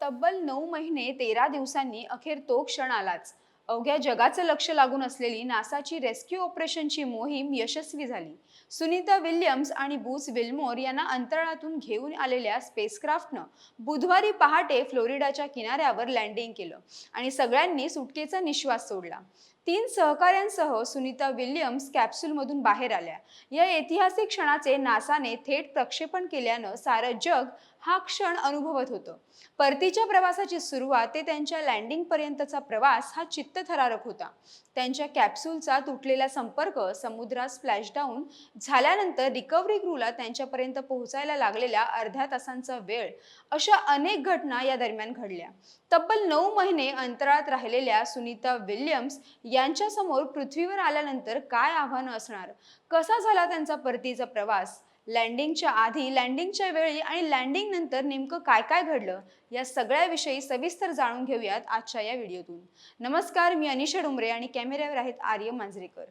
तब्बल नऊ महिने तेरा दिवसांनी अखेर तो क्षण आलाच. अवघ्या जगाचं लक्ष लागून असलेली नासाची रेस्क्यू ऑपरेशनची मोहीम यशस्वी झाली. सुनीता विल्यम्स आणि बूस विल्मोर यांना अंतराळातून घेऊन आलेल्या स्पेसक्राफ्टनं बुधवारी पहाटे फ्लोरिडाच्या किनाऱ्यावर लँडिंग केलं आणि सगळ्यांनी सुटकेचा निश्वास सोडला. तीन सहकाऱ्यांसह सुनीता विल्यम्स कॅप्सूलमधून बाहेर आल्या. या ऐतिहासिक क्षणाचे नासाने थेट प्रक्षेपण केल्यानं सारं जग हा क्षण अनुभवत होतं. परतीच्या प्रवासाची सुरुवात ते त्यांच्या लँडिंगपर्यंतचा प्रवास हा चित्तथरारक होता. त्यांच्या कॅप्सूलचा तुटलेला संपर्क समुद्रात स्प्लॅशडाऊन झाल्यानंतर रिकव्हरी क्रूला त्यांच्यापर्यंत पोहोचायला लागलेल्या अर्ध्या तासांचा वेळ अशा अनेक घटना या दरम्यान घडल्या. तब्बल नऊ महिने अंतराळात राहिलेल्या सुनीता विल्यम्स यांच्यासमोर पृथ्वीवर आल्यानंतर काय आव्हानं असणार? कसा झाला त्यांचा परतीचा प्रवास? लँडिंगच्या आधी लँडिंगच्या वेळी आणि लँडिंग नंतर नेमकं काय काय घडलं? या सगळ्याविषयी सविस्तर जाणून घेऊयात आजच्या या व्हिडिओतून. नमस्कार मी अनिशा डुमरे आणि कॅमेऱ्यावर आहेत आर्य मांजरेकर.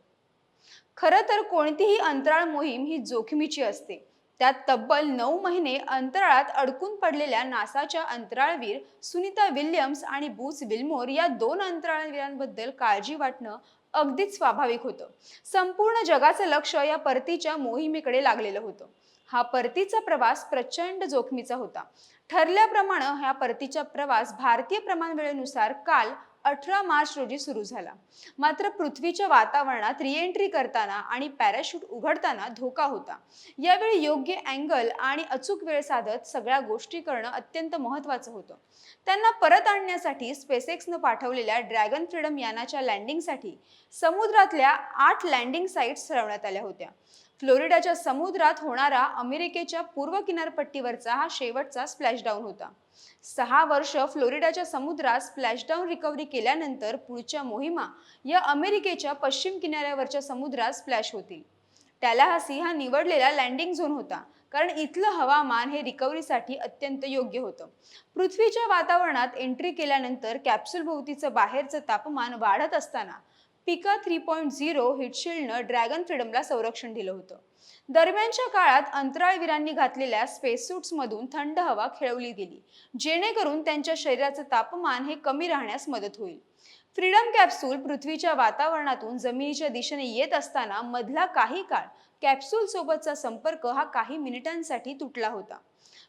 खरं तर कोणतीही अंतराळ मोहीम ही जोखमीची असते. त्यात तब्बल नऊ महिने अंतराळात अडकून पडलेल्या नासाच्या अंतराळवीर सुनीता विल्यम्स आणि बूस विल्मोर या दोन अंतराळवीरांबद्दल काळजी वाटणं अगदीच स्वाभाविक होतं. संपूर्ण जगाचं लक्ष या परतीच्या मोहिमेकडे लागलेलं होतं. हा परतीचा प्रवास प्रचंड जोखमीचा होता. ठरल्याप्रमाणे हा परतीचा प्रवास भारतीय प्रमाण वेळेनुसार काल अठरा मार्च रोजी सुरू झाला. मात्र पृथ्वीच्या वातावरणात रिएंट्री करताना आणि पॅराशूट उघडताना धोका होता. यावेळी योग्य अँगल आणि अचूक वेळ साधत सगळ्या गोष्टी करणं अत्यंत महत्त्वाचं होतं. त्यांना परत आणण्यासाठी स्पेसेक्सनं पाठवलेल्या ड्रॅगन फ्रीडम यानाच्या लँडिंगसाठी समुद्रातल्या आठ लँडिंग साईट्स ठरवण्यात आल्या होत्या. फ्लोरिडाच्या समुद्रात होणारा अमेरिकेच्या पूर्व किनारपट्टीवरचा हा शेवटचा स्प्लॅशडाऊन होता. सहा वर्ष फ्लोरिडाच्या समुद्रात स्प्लॅशडाऊन रिकव्हरी केल्यानंतर पुढच्या मोहिमा या अमेरिकेच्या पश्चिम किनाऱ्यावरच्या समुद्रात स्प्लॅश होतील. टॅलाहासी हा निवडलेला लँडिंग झोन होता कारण इथलं हवामान हे रिकव्हरीसाठी अत्यंत योग्य होतं. पृथ्वीच्या वातावरणात एंट्री केल्यानंतर कॅप्सूल भोवतीचं बाहेरचं तापमान वाढत असताना पिका थ्री पॉईंट झिरो हिटशिल्डनं ड्रॅगन फ्रीडमला संरक्षण दिलं होतं. दरम्यानच्या काळात अंतराळवीरांनी घातलेल्या स्पेससूट्समधून थंड हवा खेळवली गेली जेणेकरून त्यांच्या शरीराचं तापमान हे कमी राहण्यास मदत होईल. फ्रीडम कॅप्सूल पृथ्वीच्या वातावरणातून जमिनीच्या दिशेने येत असताना मधला काही काळ कॅप्सूल सोबतचा संपर्क हा काही मिनिटांसाठी तुटला होता.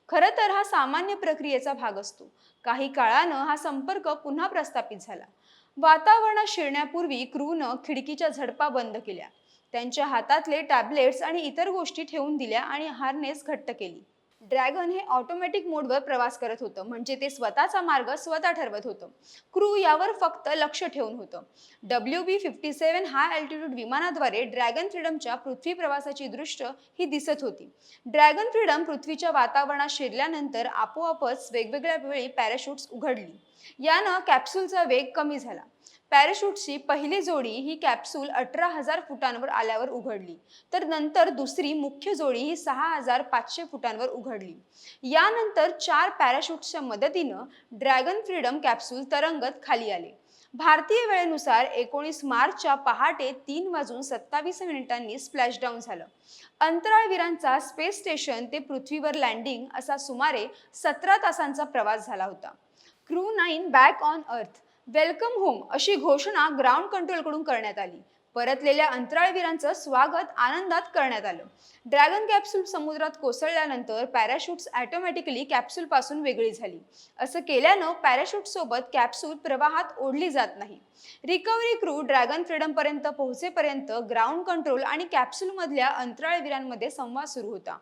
खरं तर हा सामान्य प्रक्रियेचा भाग असतो. काही काळानं हा संपर्क पुन्हा प्रस्थापित झाला. वातावरणात शिरण्यापूर्वी क्रूनं खिडकीच्या झडपा बंद केल्या. त्यांच्या हातातले टॅबलेट्स आणि इतर गोष्टी ठेवून दिल्या आणि हार्नेस घट्ट केली. ड्रॅगन हे ऑटोमॅटिक मोडवर प्रवास करत होतं म्हणजे ते स्वतःचा मार्ग स्वतः ठरवत होतं. क्रू यावर फक्त लक्ष ठेवून होतं. W B fifty seven high altitude विमानाद्वारे dragon फ्रीडमच्या पृथ्वी प्रवासाची दृश्य ही दिसत होती. ड्रॅगन फ्रीडम पृथ्वीच्या वातावरणात शिरल्यानंतर आपोआपच वेगवेगळ्या वेळी पॅराशूट्स उघडली. यानं कॅप्सूलचा वेग कमी झाला. पॅराशूटची पहिली जोडी ही कॅप्सूल अठरा हजार फुटांवर आल्यावर उघडली. तर नंतर दुसरी मुख्य जोडी ही सहा हजार पाचशे फुटांवर उघडली. यानंतर चार पॅराशूटच्या मदतीनं ड्रॅगन फ्रीडम कॅप्सूल तरंगत खाली आले. भारतीय वेळेनुसार एकोणीस मार्चच्या पहाटे तीन वाजून सत्तावीस मिनिटांनी स्प्लॅशडाऊन झालं. अंतराळवीरांचा स्पेस स्टेशन ते पृथ्वीवर लँडिंग असा सुमारे सतरा तासांचा प्रवास झाला होता. Crew nine back on earth welcome home अशी घोषणा ग्राउंड कंट्रोलकडून करण्यात आली. परतलेल्या अंतराळवीरांचं स्वागत आनंदात करण्यात आलं. ड्रॅगन कॅप्सूल समुद्रात कोसळल्यानंतर पॅराशूट्स ॲटोमॅटिकली कॅप्सूलपासून वेगळी झाली. असं केल्यानं पॅराशूटसोबत कॅप्सूल प्रवाहात ओढली जात नाही. रिकव्हरी क्रू ड्रॅगन फ्रीडमपर्यंत पोहोचेपर्यंत ग्राउंड कंट्रोल आणि कॅप्सूलमधल्या अंतराळवीरांमध्ये संवाद सुरू होता.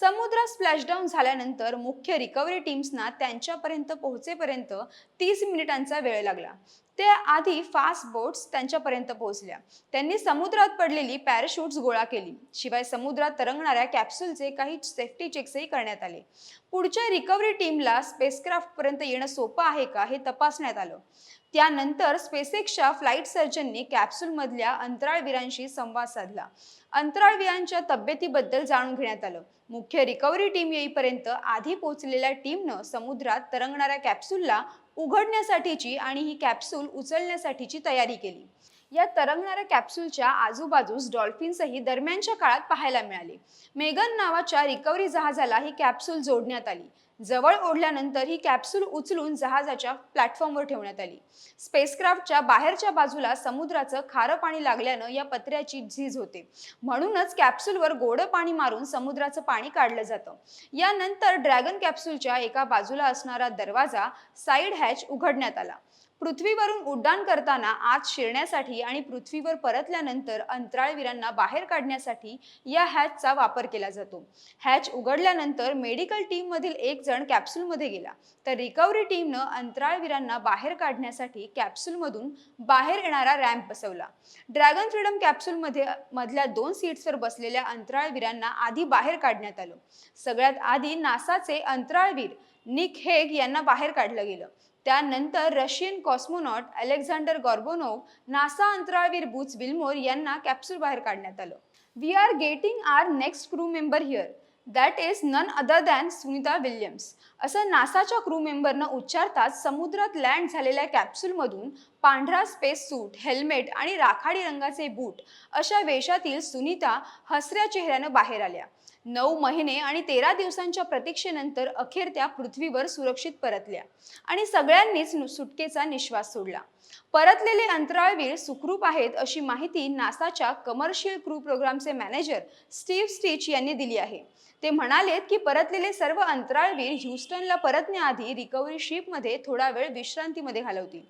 समुद्रात स्प्लॅशडाऊन झाल्यानंतर मुख्य रिकव्हरी टीम्सना त्यांच्यापर्यंत पोहोचेपर्यंत तीस मिनिटांचा वेळ लागला. ते आधी फास्ट बोट्स त्यांच्यापर्यंत पोहोचल्या. त्यांनी समुद्रात पडलेली पॅराशूट्स गोळा केली. शिवाय समुद्रात तरंगणाऱ्या कॅप्सूलचे काही सेफ्टी चेक्सही करण्यात आले. पुढच्या रिकव्हरी टीमला स्पेसक्राफ्टपर्यंत येणं सोपं आहे का हे तपासण्यात आलं. त्यानंतर स्पेसेक्सच्या फ्लाईट सर्जनने कॅप्सूलमधल्या अंतराळवीरांशी संवाद साधला. अंतराळवीरांच्या तब्येतीबद्दल जाणून घेण्यात आलं. मुख्य रिकव्हरी टीम येईपर्यंत आधी पोहोचलेल्या टीमनं समुद्रात तरंगणाऱ्या कॅप्सूलला उघडण्यासाठीची आणि ही कॅप्सूल उचलण्यासाठीची तयारी केली. या तरंगणाऱ्या कॅप्सूलच्या आजूबाजूस डॉल्फिन्सही दरम्यानच्या काळात पाहायला मिळाले. मेगन नावाच्या रिकव्हरी जहाजाला ही कॅप्सूल जोडण्यात आली. जवळ ओढल्यानंतर ही कॅप्सूल उचलून जहाजाच्या प्लॅटफॉर्मवर ठेवण्यात आली. स्पेसक्राफ्टच्या बाहेरच्या बाजूला समुद्राचं खारं पाणी लागल्यानं या पत्र्याची झीज होते. म्हणूनच कॅप्सूलवर गोडं पाणी मारून समुद्राचं पाणी काढलं जातं. यानंतर ड्रॅगन कॅप्सूलच्या एका बाजूला असणारा दरवाजा साईड हॅच उघडण्यात आला. पृथ्वीवरून उड्डाण करताना आत शिरण्यासाठी आणि पृथ्वीवर परतल्यानंतर अंतराळवीरांना बाहेर काढण्यासाठी या हॅचचा वापर केला जातो. हॅच उघडल्यानंतर मेडिकल टीममधील एक जण कॅप्सूलमध्ये गेला. तर रिकव्हरी टीमनं अंतराळवीरांना बाहेर काढण्यासाठी कॅप्सूलमधून बाहेर येणारा रॅम्प बसवला. ड्रॅगन फ्रीडम कॅप्सूलमध्ये मधल्या दोन सीट्सवर बसलेल्या अंतराळवीरांना आधी बाहेर काढण्यात आलं. सगळ्यात आधी नासाचे अंतराळवीर निक हेग यांना बाहेर काढलं गेलं. त्यानंतर Russian cosmonaut Alexander Gorbunov NASA अंतराळवीर Butch Wilmore यांना कॅप्सूल बाहेर काढण्यात आलं. We are getting our next crew member here that is none other than Sunita Williams असं नासाच्या क्रू मेंबरनं उच्चारताच समुद्रात लँड झालेल्या कॅप्सूलमधून पांढरा स्पेस सूट हेल्मेट आणि राखाडी रंगाचे बूट अशा वेशातील सुनीता हसऱ्या चेहऱ्यानं बाहेर आल्या. नऊ महिने आणि तेरा दिवसांच्या प्रतीक्षेनंतर अखेर त्या पृथ्वीवर सुरक्षित परतल्या आणि सगळ्यांनीच सुटकेचा निश्वास सोडला. परतलेले अंतराळवीर सुखरूप आहेत अशी माहिती नासाच्या कमर्शियल क्रू प्रोग्रामचे मॅनेजर स्टीव्ह स्टीच यांनी दिली आहे. ते म्हणालेत की परतलेले सर्व अंतराळवीर ह्युस्टनला परतण्याआधी रिकव्हरी शिपमध्ये थोडा वेळ विश्रांतीमध्ये घालवतील.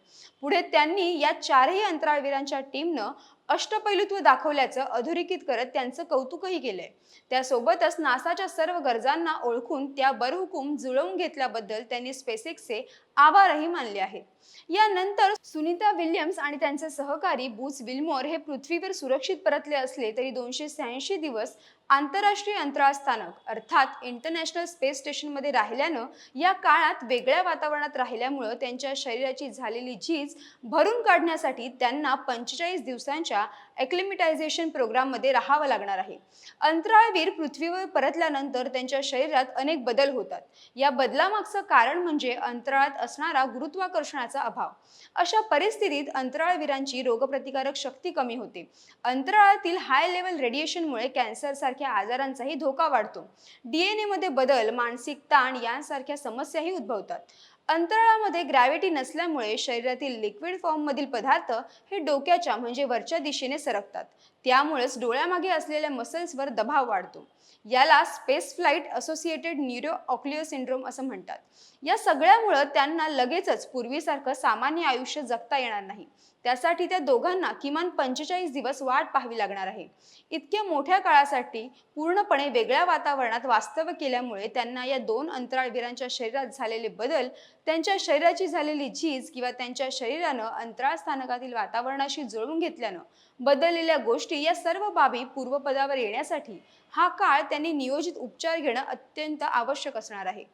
पुढे त्यांनी या चारही अंतराळवीरांच्या टीमनं अष्टपैलुत्व दाखवल्याचं अधोरेखित करत त्यांचं कौतुकही केलंय. त्यासोबतच नासाच्या सर्व गरजांना ओळखून त्या बरहुकूम जुळवून घेतल्याबद्दल त्यांनी स्पेसेक्सचे आभारही मानले आहेत. यानंतर सुनीता विल्यम्स आणि त्यांचे सहकारी बुच विल्मोर हे पृथ्वीवर सुरक्षित परतले असले तरी दोनशे शहाऐंशी दिवस आंतरराष्ट्रीय अंतराळ स्थानक अर्थात इंटरनॅशनल स्पेस स्टेशनमध्ये राहिल्यानं या काळात वेगळ्या वातावरणात राहिल्यामुळं त्यांच्या शरीराची झालेली झीज भरून काढण्यासाठी त्यांना पंचेचाळीस दिवसांच्या एक्लिमिटायझेशन प्रोग्राममध्ये राहावं लागणार आहे. अंतराळवीर पृथ्वीवर परतल्यानंतर त्यांच्या शरीरात अनेक बदल होतात. या बदलामागचं कारण म्हणजे अंतराळात असणारा गुरुत्वाकर्षणाचा अभाव. अशा परिस्थितीत अंतराळवीरांची रोगप्रतिकारक शक्ती कमी होते. अंतराळातील हाय लेवल रेडिएशनमुळे कॅन्सरसारख्या आजारांचाही धोका वाढतो. डीएनए मध्ये बदल मानसिक ताण यांसारख्या समस्याही उद्भवतात. अंतराळामध्ये ग्रॅव्हिटी नसल्यामुळे शरीरातील लिक्विड फॉर्ममधील पदार्थ हे डोक्याच्या म्हणजे वरच्या दिशेने सरकतात. त्यामुळेच डोळ्यामागे असलेल्या मसल्सवर दबाव वाढतो. याला space flight associated neuro ocular syndrome असं म्हणतात. या सगळ्यामुळं त्यांना लगेचच पूर्वीसारखं सामान्य आयुष्य जगता येणार नाही. त्यासाठी त्या दोघांना किमान पंचेचाळीस दिवस वाट पाहावी लागणार आहे. इतक्या मोठ्या काळासाठी पूर्णपणे वेगळ्या वातावरणात वास्तव्य केल्यामुळे त्यांना या दोन अंतराळवीरांच्या शरीरात झालेले बदल त्यांच्या शरीराची झालेली झीज किंवा त्यांच्या शरीरानं अंतराळ स्थानकातील वातावरणाशी जुळवून घेतल्यानं बदललेल्या गोष्टी या सर्व बाबी पूर्वपदावर येण्यासाठी हा काळ त्यांनी नियोजित उपचार घेणं अत्यंत आवश्यक असणार आहे.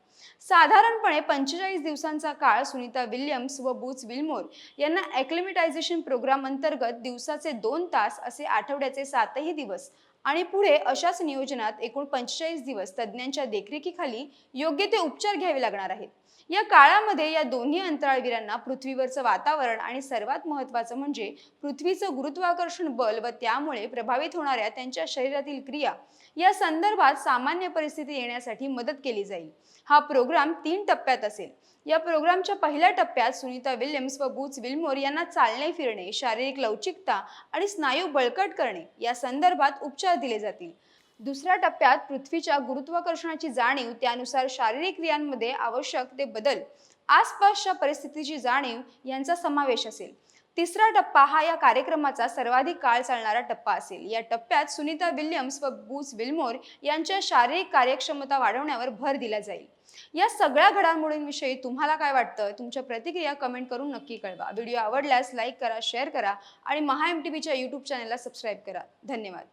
साधारणपणे पंचेचाळीस दिवसांचा काळ सुनीता विल्यम्स व बूच विल्मोर यांना ॲक्लिमिटायझेशन प्रोग्राम अंतर्गत दिवसाचे दोन तास असे आठवड्याचे सातही दिवस आणि पुढे अशाच नियोजनात एकूण पंचेचाळीस दिवस तज्ज्ञांच्या देखरेखीखाली योग्य ते उपचार घ्यावे लागणार आहेत. या काळामध्ये या दोन्ही अंतराळवीरांना पृथ्वीवरचं वातावरण आणि सर्वात महत्त्वाचं म्हणजे पृथ्वीचं गुरुत्वाकर्षण बल व त्यामुळे प्रभावित होणाऱ्या त्यांच्या शरीरातील क्रिया या संदर्भात सामान्य परिस्थिती येण्यासाठी मदत केली जाईल. हा प्रोग्राम तीन टप्प्यात असेल. या प्रोग्रामच्या पहिल्या टप्प्यात सुनीता विल्यम्स व बूच विल्मोर यांना चालणे फिरणे शारीरिक लवचिकता आणि स्नायू बळकट करणे या संदर्भात उपचार दिले जातील. दुसऱ्या टप्प्यात पृथ्वीच्या गुरुत्वाकर्षणाची जाणीव त्यानुसार शारीरिक क्रियांमध्ये आवश्यक ते बदल आसपासच्या परिस्थितीची जाणीव यांचा समावेश असेल. तिसरा टप्पा हा या कार्यक्रमाचा सर्वाधिक काळ चालणारा टप्पा असेल. या टप्प्यात सुनीता विल्यम्स व बूस विल्मोर यांच्या शारीरिक कार्यक्षमता वाढवण्यावर भर दिला जाईल. या सगळ्या घडामोडींविषयी तुम्हाला काय वाटतं? तुमच्या प्रतिक्रिया कमेंट करून नक्की कळवा. व्हिडिओ आवडल्यास लाईक करा शेअर करा आणि महा एम टी व्हीच्या यूट्यूब चॅनलला सबस्क्राईब करा. धन्यवाद.